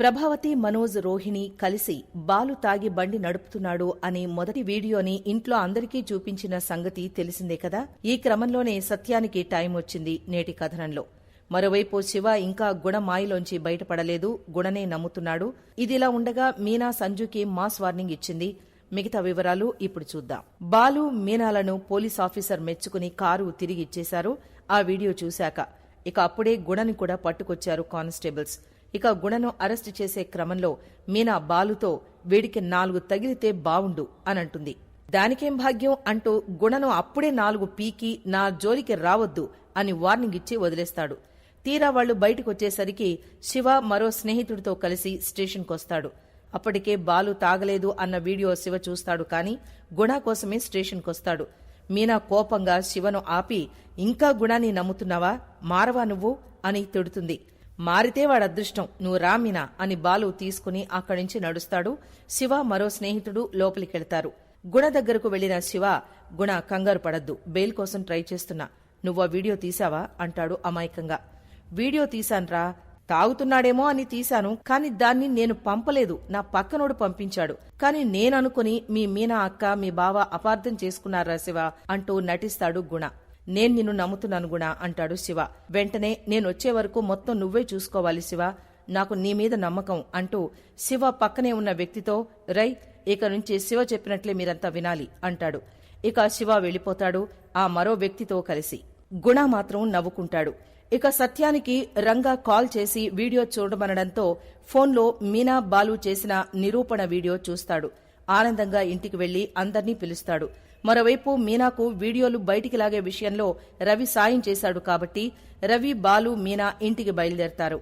ప్రభావతి మనోజ్ రోహిణి కలిసి బాలు తాగి బండి నడుపుతున్నాడు అనే మొదటి వీడియోని ఇంట్లో అందరికీ చూపించిన సంగతి తెలిసిందే కదా? ఈ క్రమంలోనే సత్యానికి టైం వచ్చింది నేటి కథనంలో. మరోవైపు శివ ఇంకా గుణ మాయలోంచి బయటపడలేదు గుణనే నమ్ముతున్నాడు. ఇదిలా ఉండగా మీనా సంజుకి మాస్ వార్నింగ్ ఇచ్చింది. మిగతా వివరాలు ఇప్పుడు చూద్దాం. బాలు మీనాలను పోలీస్ ఆఫీసర్ మెచ్చుకుని కారు తిరిగి ఇచ్చేశారు. ఆ వీడియో చూశాక ఇక అప్పుడే గుణని కూడా పట్టుకొచ్చారు కానిస్టేబుల్స్. ఇక గుణను అరెస్టు చేసే క్రమంలో మీనా బాలుతో వీడికి నాలుగు తగిలితే బావుండు అనంటుంది. దానికేం భాగ్యం అంటూ గుణను అప్పుడే నాలుగు పీకి నా జోలికి రావద్దు అని వార్నింగ్ ఇచ్చి వదిలేస్తాడు. తీరా వాళ్ళు బయటకొచ్చేసరికి శివ మరో స్నేహితుడితో కలిసి స్టేషన్కొస్తాడు. అప్పటికే బాలు తాగలేదు అన్న వీడియో శివ చూస్తాడు కాని గుణ కోసమే స్టేషన్కొస్తాడు. మీనా కోపంగా శివను ఆపి ఇంకా గుణాన్ని నమ్ముతున్నావా? మారవా నువ్వు? అని తిడుతుంది. మారితే వాడదృష్టం. నువ్వు రా మీనా అని బాలు తీసుకుని అక్కడి నుంచి నడుస్తాడు. శివ మరో స్నేహితుడు లోపలికెళ్తారు. గుణ దగ్గరకు వెళ్ళిన శివ గుణ కంగారు పడద్దు. బెయిల్ కోసం ట్రై చేస్తున్నా. నువ్వు ఆ వీడియో తీసావా అంటాడు అమాయకంగా. వీడియో తీశాన్రా తాగుతున్నాడేమో అని తీశాను. కాని దాన్ని నేను పంపలేదు. నా పక్కనోడు పంపించాడు. కాని నేననుకుని మీ మీనా అక్క మీ బావ అపార్థం చేసుకున్నారా శివ? అంటూ నటిస్తాడు గుణ. నేను నిన్ను నమ్ముతున్నాను గుణ అంటాడు శివ. వెంటనే నేనొచ్చే వరకు మొత్తం నువ్వే చూసుకోవాలి శివ. నాకు నీ మీద నమ్మకం అంటూ శివ పక్కనే ఉన్న వ్యక్తితో రై ఇక నుంచి శివ చెప్పినట్లే మీరంతా వినాలి అంటాడు. ఇక శివ వెళ్ళిపోతాడు ఆ మరో వ్యక్తితో కలిసి. గుణ మాత్రం నవ్వుకుంటాడు. ఇక సత్యానికి రంగా కాల్ చేసి వీడియో చూడమనడంతో ఫోన్లో మీనా బాలు చేసిన నిరూపణ వీడియో చూస్తాడు. ఆనందంగా ఇంటికి వెళ్ళి అందర్నీ పిలుస్తాడు. మరోవైపు మీనాకు వీడియోలు బయటికి లాగే విషయంలో రవి సాయం చేశాడు కాబట్టి రవి బాలు మీనా ఇంటికి బయలుదేరతారు.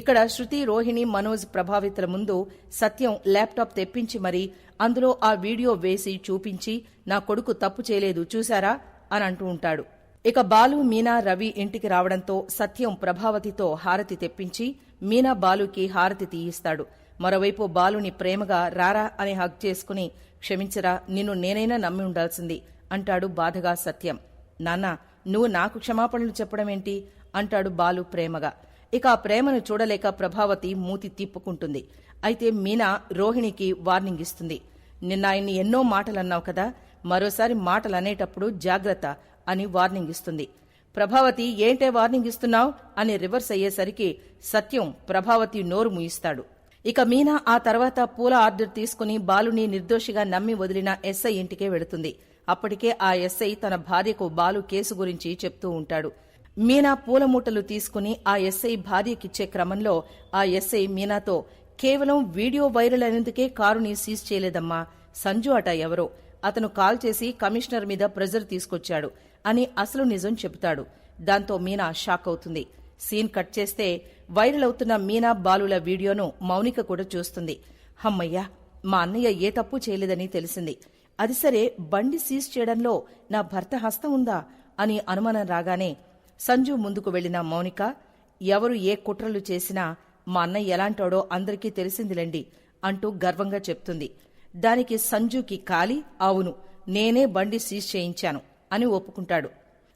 ఇక్కడ శృతి రోహిణి మనోజ్ ప్రభావితుల ముందు సత్యం ల్యాప్టాప్ తెప్పించి మరీ అందులో ఆ వీడియో వేసి చూపించి నా కొడుకు తప్పు చేయలేదు చూశారా? అని అంటూ ఉంటాడు. ఇక బాలు మీనా రవి ఇంటికి రావడంతో సత్యం ప్రభావతితో హారతి తెప్పించి మీనా బాలుకి హారతి తీయిస్తాడు. మరోవైపు బాలుని ప్రేమగా రారా అని హగ్ చేసుకుని క్షమించరా నిన్ను నేనైనా నమ్మి ఉండాల్సింది అంటాడు బాధగా సత్యం. నాన్న నువ్వు నాకు క్షమాపణలు చెప్పడమేంటి అంటాడు బాలు ప్రేమగా. ఇక ఆ ప్రేమను చూడలేక ప్రభావతి మూతి తిప్పుకుంటుంది. అయితే మీనా రోహిణికి వార్నింగ్ ఇస్తుంది. నిన్న ఆయన్ని ఎన్నో మాటలన్నావు కదా మరోసారి మాటలనేటప్పుడు జాగ్రత్త అని వార్నింగ్ ఇస్తుంది. ప్రభావతి ఏంటే వార్నింగ్ ఇస్తున్నావు? అని రివర్స్ అయ్యేసరికి సత్యం ప్రభావతి నోరు ముయిస్తాడు. ఇక మీనా ఆ తర్వాత పూల ఆర్డర్ తీసుకుని బాలుని నిర్దోషిగా నమ్మి వదిలిన ఎస్ఐ ఇంటికే వెళుతుంది. అప్పటికే ఆ ఎస్ఐ తన భార్యకు బాలు కేసు గురించి చెప్తూ ఉంటాడు. మీనా పూల మూటలు తీసుకుని ఆ ఎస్ఐ భార్యకిచ్చే క్రమంలో ఆ ఎస్ఐ మీనాతో కేవలం వీడియో వైరల్ అయినందుకే కారుని సీజ్ చేయలేదమ్మా. సంజు అట ఎవరో. అతను కాల్ చేసి కమిషనర్ మీద ప్రెజర్ తీసుకొచ్చాడు అని అసలు నిజం చెబుతాడు. దాంతో మీనా షాక్ అవుతుంది. సీన్ కట్ చేస్తే వైరల్ అవుతున్న మీనా బాలుల వీడియోను మౌనిక కూడా చూస్తుంది. హమ్మయ్యా మా అన్నయ్య ఏ తప్పు చేయలేదని తెలిసింది. అది సరే బండి సీజ్ చేయడంలో నా భర్త హస్తం ఉందా? అని అనుమానం రాగానే సంజు ముందుకు వెళ్ళిన మౌనిక ఎవరు ఏ కుట్రలు చేసినా మా అన్నయ్య ఎలాంటోడో అందరికీ తెలిసిందిలేండి అంటూ గర్వంగా చెప్తుంది. దానికి సంజుకి కాలి అవును నేనే బండి సీజ్ చేయించాను అని ఒప్పుకుంటాడు.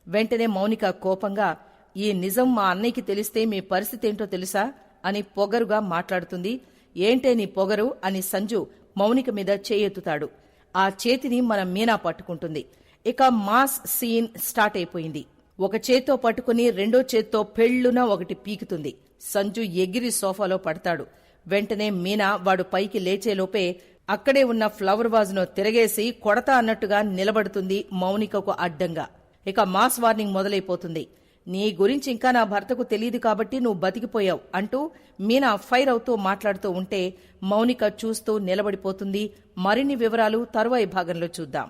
వెంటనే మౌనిక కోపంగా ఈ నిజం మా అన్నయ్యకి తెలిస్తే మీ పరిస్థితి ఏంటో తెలుసా? అని పొగరుగా మాట్లాడుతుంది. ఏంటే నీ పొగరు? అని సంజు మౌనిక మీద చేయెత్తుతాడు. ఆ చేతిని మన మీనా పట్టుకుంటుంది. ఇక మాస్ సీన్ స్టార్ట్ అయిపోయింది. ఒక చేత్తో పట్టుకుని రెండో చేత్తో పెళ్ళున ఒకటి పీకుతుంది. సంజు ఎగిరి సోఫాలో పడతాడు. వెంటనే మీనా వాడు పైకి లేచేలోపే అక్కడే ఉన్న ఫ్లవర్ వాజ్ను తిరగేసి కొడతా అన్నట్టుగా నిలబడుతుంది మౌనికకు అడ్డంగా. ఇక మాస్ వార్నింగ్ మొదలైపోతుంది. నీ గురించి ఇంకా నా భర్తకు తెలియదు కాబట్టి నువ్వు బతికిపోయావు అంటూ మీనా ఫైర్ అవుతూ మాట్లాడుతూ ఉంటే మౌనిక చూస్తూ నిలబడిపోతుంది. మరిన్ని వివరాలు తరువాయి భాగంలో చూద్దాం.